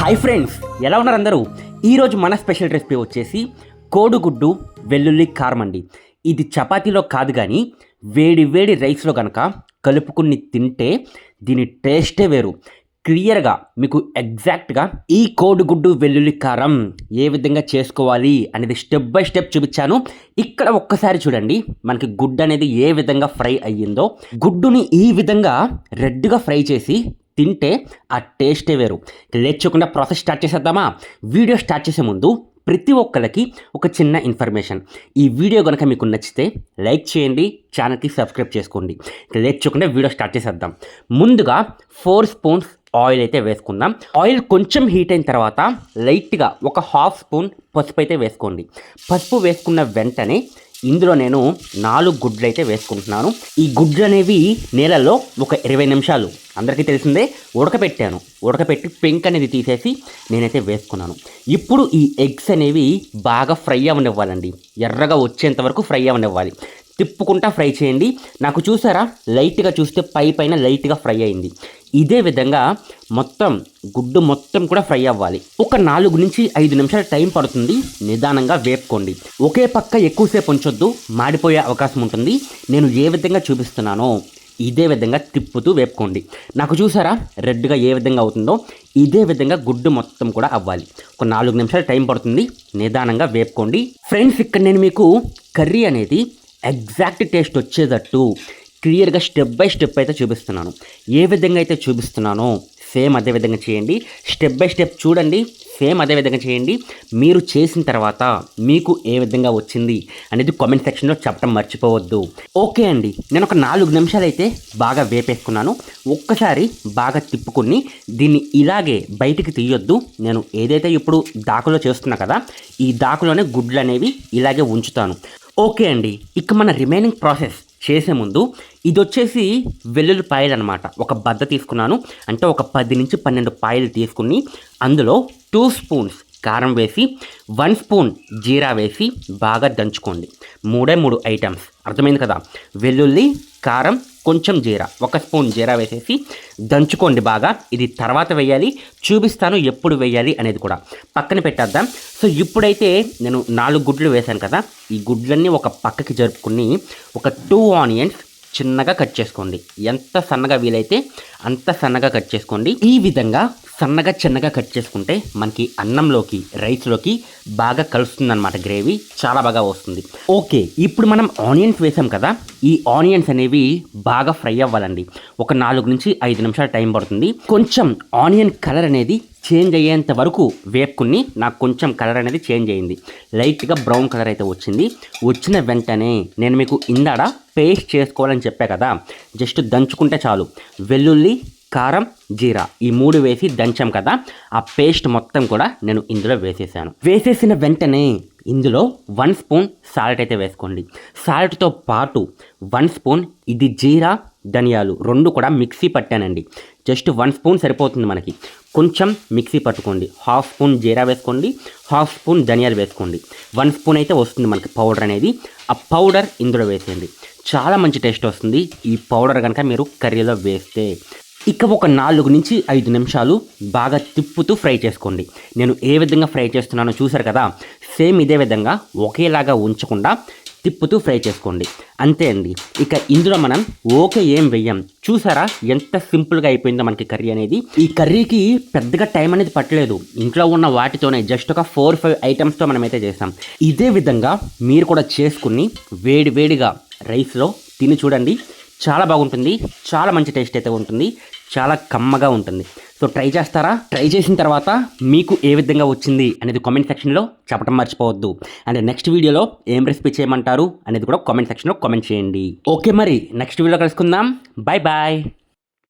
Hi friends ఎలా ఉన్నారు అందరూ? ఈరోజు మన స్పెషల్ రెసిపీ వచ్చేసి కోడిగుడ్డు వెల్లుల్లి కారం అండి. ఇది చపాతీలో కాదు కానీ వేడి వేడి రైస్లో కనుక కలుపుకుని తింటే దీని టేస్టే వేరు. క్లియర్గా మీకు ఎగ్జాక్ట్గా ఈ కోడిగుడ్డు వెల్లుల్లి కారం ఏ విధంగా చేసుకోవాలి అనేది స్టెప్ బై స్టెప్ చూపించాను. ఇక్కడ ఒక్కసారి చూడండి మనకి గుడ్డు అనేది ఏ విధంగా ఫ్రై అయ్యిందో. గుడ్డుని ఈ విధంగా రెడ్గా ఫ్రై చేసి తింటే ఆ టేస్టే వేరు. లేచకుండా ప్రాసెస్ స్టార్ట్ చేసేద్దామా? వీడియో స్టార్ట్ చేసే ముందు ప్రతి ఒక్కరికి ఒక చిన్న ఇన్ఫర్మేషన్. ఈ వీడియో కనుక మీకు నచ్చితే లైక్ చేయండి ఛానల్కి సబ్స్క్రైబ్ చేసుకోండి. లేచకుండా వీడియో స్టార్ట్ చేసేద్దాం. ముందుగా ఫోర్ స్పూన్స్ ఆయిల్ అయితే వేసుకుందాం. ఆయిల్ కొంచెం హీట్ అయిన తర్వాత లైట్గా ఒక హాఫ్ స్పూన్ పసుపు అయితే వేసుకోండి. పసుపు వేసుకున్న వెంటనే ఇందులో నేను నాలుగు గుడ్లు అయితే వేసుకుంటున్నాను. ఈ గుడ్లు అనేవి నేలలో ఒక ఇరవై నిమిషాలు. అందరికీ తెలిసిందే ఉడకపెట్టాను. ఉడకపెట్టి పెంక్ అనేది తీసేసి నేనైతే వేసుకున్నాను. ఇప్పుడు ఈ ఎగ్స్ అనేవి బాగా ఫ్రై అవ్వనివ్వాలండి. ఎర్రగా వచ్చేంత వరకు ఫ్రై అవ్వనివ్వాలి. తిప్పుకుంటా ఫ్రై చేయండి. నాకు చూసారా? లైట్గా చూస్తే పై పైన లైట్గా ఫ్రై అయింది. ఇదే విధంగా మొత్తం గుడ్డు మొత్తం కూడా ఫ్రై అవ్వాలి. ఒక నాలుగు నుంచి ఐదు నిమిషాల టైం పడుతుంది. నిదానంగా వేపుకోండి. ఒకే పక్క ఎక్కువసేపు ఉంచొద్దు. మాడిపోయే అవకాశం ఉంటుంది. నేను ఏ విధంగా చూపిస్తున్నానో ఇదే విధంగా తిప్పుతూ వేపుకోండి. నాకు చూసారా? రెడ్గా ఏ విధంగా అవుతుందో ఇదే విధంగా గుడ్డు మొత్తం కూడా అవ్వాలి. ఒక నాలుగు నిమిషాలు టైం పడుతుంది. నిదానంగా వేపుకోండి. ఫ్రెండ్స్ ఇక్కడ నేను మీకు కర్రీ అనేది ఎగ్జాక్ట్ టేస్ట్ వచ్చేటట్టు క్లియర్గా స్టెప్ బై స్టెప్ అయితే చూపిస్తున్నాను. ఏ విధంగా అయితే చూపిస్తున్నానో సేమ్ అదే విధంగా చేయండి. స్టెప్ బై స్టెప్ చూడండి. సేమ్ అదే విధంగా చేయండి. మీరు చేసిన తర్వాత మీకు ఏ విధంగా వచ్చింది అనేది కామెంట్ సెక్షన్లో చెప్పడం మర్చిపోవద్దు. ఓకే అండి. నేను ఒక నాలుగు నిమిషాలు అయితే బాగా వేపేసుకున్నాను. ఒక్కసారి బాగా తిప్పుకుని దీన్ని ఇలాగే బయటికి తీయొద్దు. నేను ఏదైతే ఇప్పుడు దాకులో చేస్తున్నా కదా ఈ దాకులోనే గుడ్లు అనేవి ఇలాగే ఉంచుతాను. ఓకే అండి. ఇక మన రిమైనింగ్ ప్రాసెస్ చేసే ముందు ఇది వచ్చేసి వెల్లుల్లి పాయలు అనమాట ఒక బద్ద తీసుకున్నాను. అంటే ఒక పది నుంచి పన్నెండు పాయలు తీసుకుని అందులో టూ స్పూన్స్ కారం వేసి వన్ స్పూన్ జీరా వేసి బాగా దంచుకోండి. మూడే మూడు ఐటమ్స్. అర్థమైంది కదా? వెల్లుల్లి కారం కొంచెం జీరా. ఒక స్పూన్ జీరా వేసేసి దంచుకోండి బాగా. ఇది తర్వాత వేయాలి. చూపిస్తాను ఎప్పుడు వేయాలి అనేది కూడా. పక్కన పెట్టేద్దాం. సో ఇప్పుడైతే నేను నాలుగు గుడ్లు వేశాను కదా? ఈ గుడ్లన్నీ ఒక పక్కకి జరుపుకుని ఒక టూ ఆనియన్స్ చిన్నగా కట్ చేసుకోండి. ఎంత సన్నగా వీలైతే అంత సన్నగా కట్ చేసుకోండి. ఈ విధంగా సన్నగా చిన్నగా కట్ చేసుకుంటే మనకి అన్నంలోకి రైస్లోకి బాగా కలుస్తుందన్నమాట గ్రేవీ. చాలా బాగా వస్తుంది. ఓకే ఇప్పుడు మనం ఆనియన్స్ వేసాం కదా ఈ ఆనియన్స్ అనేవి బాగా ఫ్రై అవ్వాలండి. ఒక నాలుగు నుంచి ఐదు నిమిషాలు టైం పడుతుంది. కొంచెం ఆనియన్ కలర్ అనేది చేంజ్ అయ్యేంత వరకు వేపుకుని నాకు కొంచెం కలర్ అనేది చేంజ్ అయ్యింది. లైట్గా బ్రౌన్ కలర్ అయితే వచ్చింది. వచ్చిన వెంటనే నేను మీకు ఇందాడ పేస్ట్ చేసుకోవాలని చెప్పా కదా జస్ట్ దంచుకుంటే చాలు. వెల్లుల్లి కారం జీరా ఈ మూడు వేసి దంచాం కదా. ఆ పేస్ట్ మొత్తం కూడా నేను ఇందులో వేసేసాను. వేసేసిన వెంటనే ఇందులో వన్ స్పూన్ సాల్ట్ అయితే వేసుకోండి. సాల్ట్తో పాటు వన్ స్పూన్ ఇది జీరా ధనియాలు రెండు కూడా మిక్సీ పట్టానండి. జస్ట్ వన్ స్పూన్ సరిపోతుంది మనకి. కొంచెం మిక్సీ పట్టుకోండి. హాఫ్ స్పూన్ జీరా వేసుకోండి. హాఫ్ స్పూన్ ధనియాలు వేసుకోండి. వన్ స్పూన్ అయితే వస్తుంది మనకి పౌడర్ అనేది. ఆ పౌడర్ ఇందులో వేసేయండి. చాలా మంచి టేస్ట్ వస్తుంది. ఈ పౌడర్ కనుక మీరు కర్రీలో వేస్తే. ఇక ఒక నాలుగు నుంచి ఐదు నిమిషాలు బాగా తిప్పుతూ ఫ్రై చేసుకోండి. నేను ఏ విధంగా ఫ్రై చేస్తున్నానో చూసారు కదా? సేమ్ ఇదే విధంగా ఒకేలాగా ఉంచకుండా తిప్పుతూ ఫ్రై చేసుకోండి. అంతే అండి. ఇక ఇందులో మనం ఓకే ఏం వెయ్యం. చూసారా ఎంత సింపుల్గా అయిపోయిందో మనకి కర్రీ అనేది. ఈ కర్రీకి పెద్దగా టైం అనేది పట్టలేదు. ఇంట్లో ఉన్న వాటితోనే జస్ట్ ఒక ఫోర్ ఫైవ్ ఐటమ్స్తో మనమైతే చేస్తాం. ఇదే విధంగా మీరు కూడా చేసుకుని వేడి వేడిగా రైస్లో తిని చూడండి. చాలా బాగుంటుంది. చాలా మంచి టేస్ట్ అయితే ఉంటుంది. చాలా కమ్మగా ఉంటుంది. సో ట్రై చేస్తారా? ట్రై చేసిన తర్వాత మీకు ఏ విధంగా వచ్చింది అనేది కామెంట్ సెక్షన్లో చెప్పడం మర్చిపోవద్దు. అండ్ నెక్స్ట్ వీడియోలో ఏం రెసిపీ చేయమంటారు అనేది కూడా కామెంట్ సెక్షన్లో కామెంట్ చేయండి. ఓకే మరి నెక్స్ట్ వీడియో కలుసుకుందాం. Bye bye